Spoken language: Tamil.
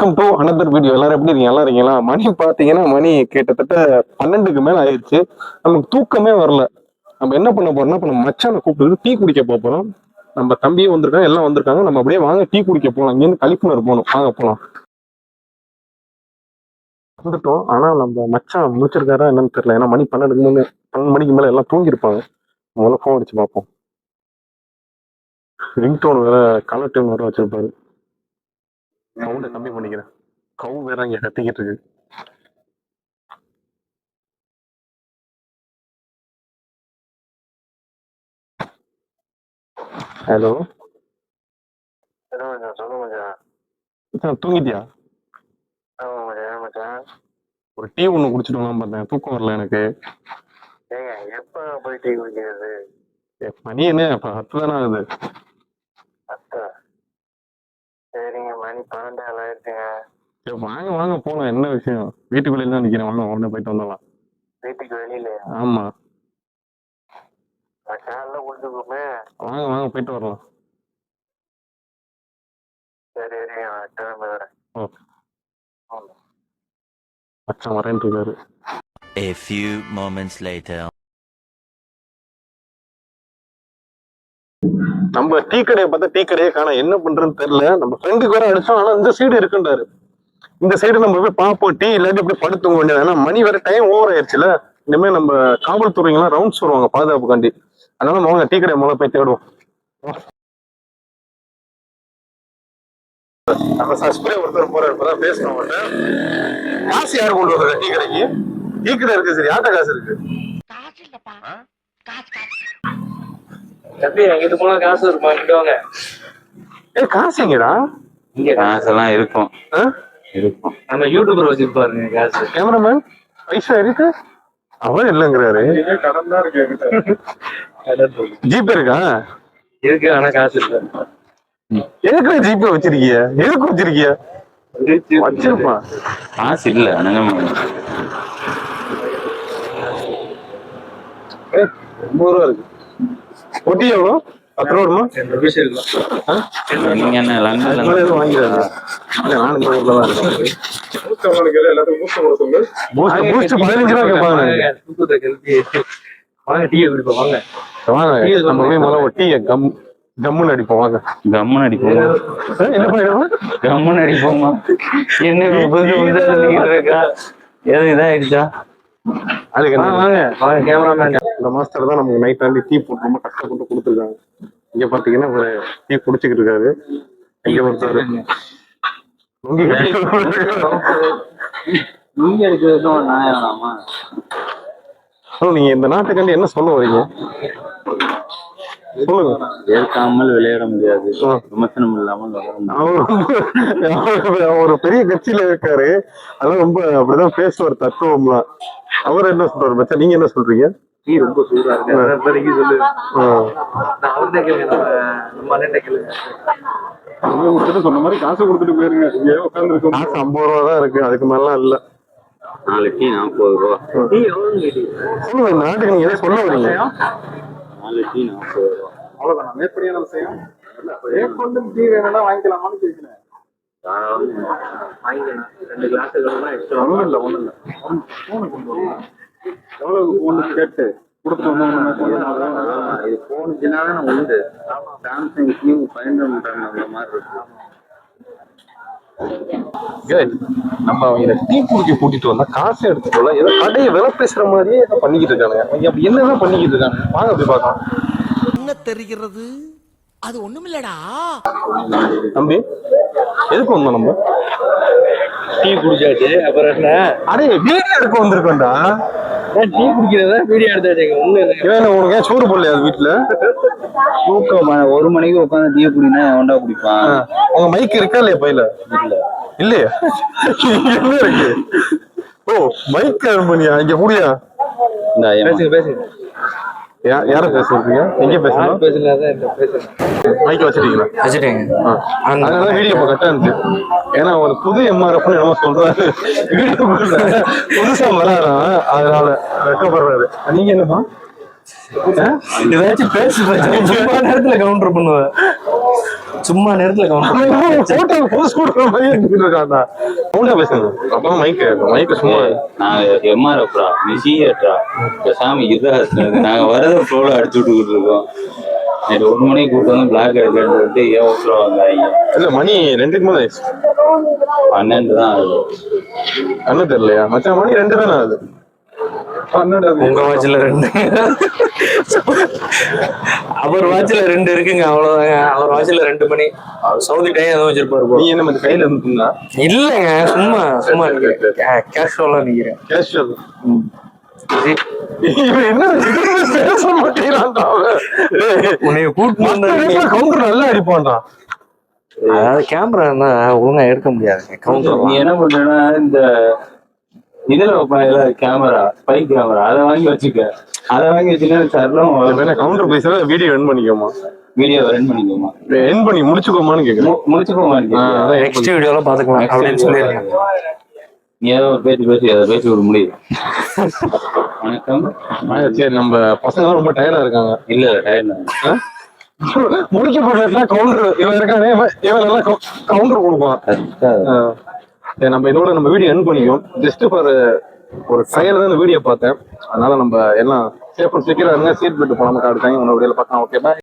வெல்கம் டு அனதர் வீடியோ எல்லாரும் எப்படி இருக்கீங்க? எல்லாம் இருக்கீங்களா? மணி பார்த்தீங்கன்னா மணி கிட்டத்தட்ட பன்னெண்டுக்கு மேலே ஆயிடுச்சு. நமக்கு தூக்கமே வரல. நம்ம என்ன பண்ண போறோம்னா இப்போ நம்ம மச்சானை கூப்பிட்டு டீ குடிக்க போகிறோம் நம்ம தம்பியும் வந்திருக்காங்க எல்லாம் வந்திருக்காங்க. நம்ம அப்படியே வாங்க டீ குடிக்க போகலாம் இங்கேருந்து கழிப்புணர் போகணும். வாங்க போலாம். வந்துட்டோம். ஆனா நம்ம மச்சான் முடிச்சிருக்காரா என்னன்னு தெரியல. ஏன்னா மணி பன்னெண்டுக்கு மேலே பன்னெண்டு மணிக்கு மேலே எல்லாம் தூங்கியிருப்பாங்க. முதல்ல ஃபோன் அடிச்சு பார்ப்போம். ரிங்டோன் வேற கலர் டைம் வேற வச்சிருப்பாரு. சவுண்டை கம்மி பண்ணிக்கிறேன். கவு வேற இங்க கத்திக்கிட்டு இருக்கு. ஹலோ தூங்கிட்டியா? ஒரு டீ ஒன்று குடிச்சிட்டு பார்த்தேன். தூக்கம் வரல எனக்கு. எப்ப போய் டீ குடிக்கிறது? மணி என்ன? பத்து தானே ஆகுது. மணி பன்னெண்டு ஆயிடுச்சுங்க சரி, வாங்க வாங்க போலாம். என்ன விஷயம்? வீட்டுக்கு வெளியில தான் நிக்கிறேன். வாங்க உடனே போயிட்டு வந்துடலாம். வீட்டுக்கு வெளியில. ஆமா. மச்சான்ல குடிச்சுக்கோமே வாங்க வாங்க போயிட்டு வரலாம். சரி கிளம்பி வரேன். ஓகே மச்சான் வரேன் இருக்காரு. A few moments later. நம்ம டீ கடையை பார்த்தா டீ கடையே காண என்ன பண்றதுன்னு தெரியல. நம்ம ஃப்ரெண்டுக்கு வேற அடிச்சோம். ஆனா இந்த சைடு இருக்குன்றாரு. இந்த சைடு நம்ம போய் பார்ப்போம். டீ இல்லாட்டி அப்படியே படுத்துங்க வேண்டியது. ஏன்னா மணி வேற டைம் ஓவர் ஆயிடுச்சுல. இனிமே நம்ம காவல்துறைங்கெல்லாம் ரவுண்ட்ஸ் வருவாங்க பாதுகாப்புக்காண்டி. அதனால நம்ம டீ கடையை முதல்ல போய் தேடுவோம். நம்ம சஸ்பிரே ஒருத்தர் போறாரு இப்பதான் பேசணும் காசு யார் கொண்டு வர்றது டீ கடைக்கு? டீ கடை இருக்கு சரி. ஆட்ட காசு இருக்கு? தம்பி அங்கிட்டு போனா காசு இருக்குமா? வாங்க. ஏ காசு எங்கடா? இங்க காசெல்லாம் இருக்கும்? இருக்கும். நம்ம யூடியூபர் வச்சிருப்பாருங்க காசு. கேமராமேன் பைசா இருக்கு? அவர் இல்லைங்கிறாரு. ஜிபே இருக்கா இருக்கு? ஆனா காசு இல்ல. எதுக்கு ஜிபே வச்சிருக்கிய? எதுக்கு வச்சிருக்கிய? வச்சிருப்பான் காசு இல்ல ஒன்பது ரூபா இருக்கு. ஒட்டி எவ்வளோ பத்து ரூபா? நீங்க என்ன லண்டன்ல இல்ல நானும் இந்த ஊர்ல தான் இருக்கேன். பூஸ்ட் பூஸ்ட் பதினஞ்சு ரூபா கேட்பாங்க வாங்க, தூக்கத்தை கிளப்பி வாங்க. டீ குடிப்போம் வாங்க. வாங்க. நம்ம போய் முதல்ல ஒரு டீயை கம் கம்முன்னு அடிப்போம் வாங்க. கம்மன் அடிப்போமா? என்ன பண்ணிடுவோம்? கம்மன் அடிப்போமா? என்ன இப்ப புதுசு புதுசா சொல்லிக்கிட்டு இருக்கா? எதுவும் இதாயிடுச்சா? இந்த மாஸ்டர் தான் நமக்கு நைட் ஆண்டி டீ போட்டு ரொம்ப கஷ்டப்பட்டு கொடுத்துருக்காங்க. இங்க பாத்தீங்கன்னா ஒரு டீ குடிச்சுக்கிட்டு இருக்காரு. இங்க ஒருத்தர். நீங்க நீங்க இந்த நாட்டுக்காண்டி என்ன சொல்ல வரீங்க? ஏற்காமல் விளையாட முடியாது. விமர்சனம் இல்லாமல் ஒரு பெரிய கட்சியில இருக்காரு. அதெல்லாம் ரொம்ப அப்படிதான் பேசுவார் தத்துவம்லாம். அவர் என்ன சொல்றாரு? மச்சான் நீங்க என்ன சொல்றீங்க? ரொம்ப சூடா இருக்கு. அதை இப்போதைக்கு சொல்லு. ஆ. நான் அவர்கிட்ட கேளுங்க. நம்ம நம்ம அண்ணன் கேளுங்க சொன்ன மாதிரி காசு கொடுத்துட்டு போயிருங்க. காசு ஐம்பது ரூபா தான் இருக்கு. அதுக்கு மேலாம் இல்ல. டீ நாற்பது ரூபா. சொல்லுங்க நாட்டுக்கு நீங்க சொல்ல வரீங்க? டீ நாற்பது ரூபா அவ்வளவுதான். மேற்படியான விஷயம் மேற்கொண்டு டீ வேணும்னா வாங்கிக்கலாமான்னு கேட்கிறேன். வாங்கிக்கலாம். ரெண்டு கிளாஸுகள் எக்ஸ்ட்ரா இல்ல ஒண்ணும் இல்ல. போனு கொண்டு வரலாம் எவ்வளவு போன் கேட்டு கொடுத்துட்டு வந்தோம் இது போனுச்சுன்னா தான் உண்டு சாம்சங் கியூ பதினொன்று அந்த மாதிரி இருக்கு நம்ம அவங்க டீ குடிக்க கூட்டிட்டு வந்தா காசு எடுத்துட்டு வரல ஏதோ கடையை விலை பேசுற மாதிரியே ஏதோ பண்ணிக்கிட்டு இருக்காங்க அப்படி என்னதான் பண்ணிக்கிட்டு இருக்காங்க? வாங்க போய் பார்க்கலாம். என்ன தெரிகிறது? அது ஒண்ணுமில்லடா. தம்பி எதுக்கு வந்தோம் நம்ம? டீ குடிச்சாச்சு. அப்புறம் என்ன? அடே வீடியோ எடுக்க வந்திருக்கோம்டா? டீ குடிக்கிறதா? வீடியோ ஒண்ணு இல்லை. இவன் என்ன உனக்கு ஏன் சோறு போடலையா அது வீட்டுல தூக்கம் ஒரு மணிக்கு உட்காந்து டீ குடினா ஒண்டா குடிப்பான். உங்க மைக் இருக்கா இல்லையா பையில? இல்லையா? இங்க என்ன இருக்கு? ஓ மைக் பண்ணியா? இங்க ஐயம்மா. பேசுங்க பேசுங்க. யார பேசுறீங்க? எங்க பேசுங்க மைக் வச்சிருக்கீங்களா? வச்சுட்டேங்க. அதனால வீடியோ இப்ப கட்டா இருந்துச்சு ஏன்னா ஒரு புது எம்ஆர்எஃப் என்னமோ சொல்றாரு. வீடியோக்குள்ள புதுசா வராராம். அதனால வெக்கப்படுறாரு நீங்க என்னப்பா? ஏதாச்சும் பேசு சும்மா நேரத்துல கவுண்டர் பண்ணுவேன் சும்மா நேரத்துல கவுண்டர் போஸ்ட் கொடுக்குற மாதிரி எடுத்துட்டு இருக்கான்டா. சவுண்டா பேசுங்க. அப்பா மைக் மைக் சும்மா நாங்க எம்ஆர்எஃப்ரா நீ சிஎட்ரா பேசாம இதுதான் நாங்க வரத ஃப்ளோல அடிச்சு விட்டுக்கிட்டு இருக்கோம். நைட்டு ஒரு மணிக்கு கூப்பிட்டு வந்து பிளாக் ஏன் ஓட்டுல வந்தாங்க? இல்ல மணி ரெண்டுக்கு மேல ஆயிடுச்சு. பன்னெண்டு தான் ஆகுது. கண்ணு தெரியலையா? மச்சான் மணி ரெண்டு தானே ஆகுது? உங்க வாட்ச்ல ரெண்டு. அவர் வாட்ச்ல ரெண்டு இருக்குங்க அவ்வளவுதாங்க. அவர் வாட்ச்ல ரெண்டு மணி. சவுதி டைம் எதுவும் வச்சிருப்பாரு. நீ என்ன கையில இருந்துட்டா இல்லங்க சும்மா சும்மா கேஷுவலா நிக்கிறேன். கேஷுவல் நல்லா அடிப்பான்டா. அதாவது கேமரா இருந்தா ஒழுங்கா எடுக்க முடியாதுங்க நீ என்ன பண்றேன்னா இந்த இதுல கேமரா ஸ்பை கேமரா அதை வாங்கி வச்சுக்க. அதை வாங்கி வச்சுன்னா கவுண்டர் பேசுற வீடியோ என் பண்ணிக்கோமா? வீடியோ ரன் பண்ணிக்கோமா? என் பண்ணி முடிச்சுக்கோமான்னு கேக்குறேன். முடிச்சுக்கோமா நெக்ஸ்ட் வீடியோல பாத்துக்கலாம் அப்படின்னு சொல்லியிருக்கேன் நீ ஏதோ ஒரு பேச்சு பேசி அதை பேசி விட முடியும் வணக்கம். சரி நம்ம பசங்க எல்லாம் ரொம்ப டயர்டா இருக்காங்க. இல்ல டயர்ட் முடிக்க கவுண்டர் இவன் இருக்கானே இவன் இவன் நல்லா கவுண்டர் கொடுப்பான். நம்ம இதோட நம்ம வீடியோ என் பண்ணிக்கும் ஜஸ்ட் ஃபார் ஒரு ட்ரையல் தான் இந்த வீடியோ பார்த்தேன். அதனால நம்ம எல்லாம் சேஃப் சீக்கிரம் இருங்க. சீட் பெல்ட் போடாம காட்டுக்காங்க உன்னோட வீடியோல பார்க்கலாம். Okay bye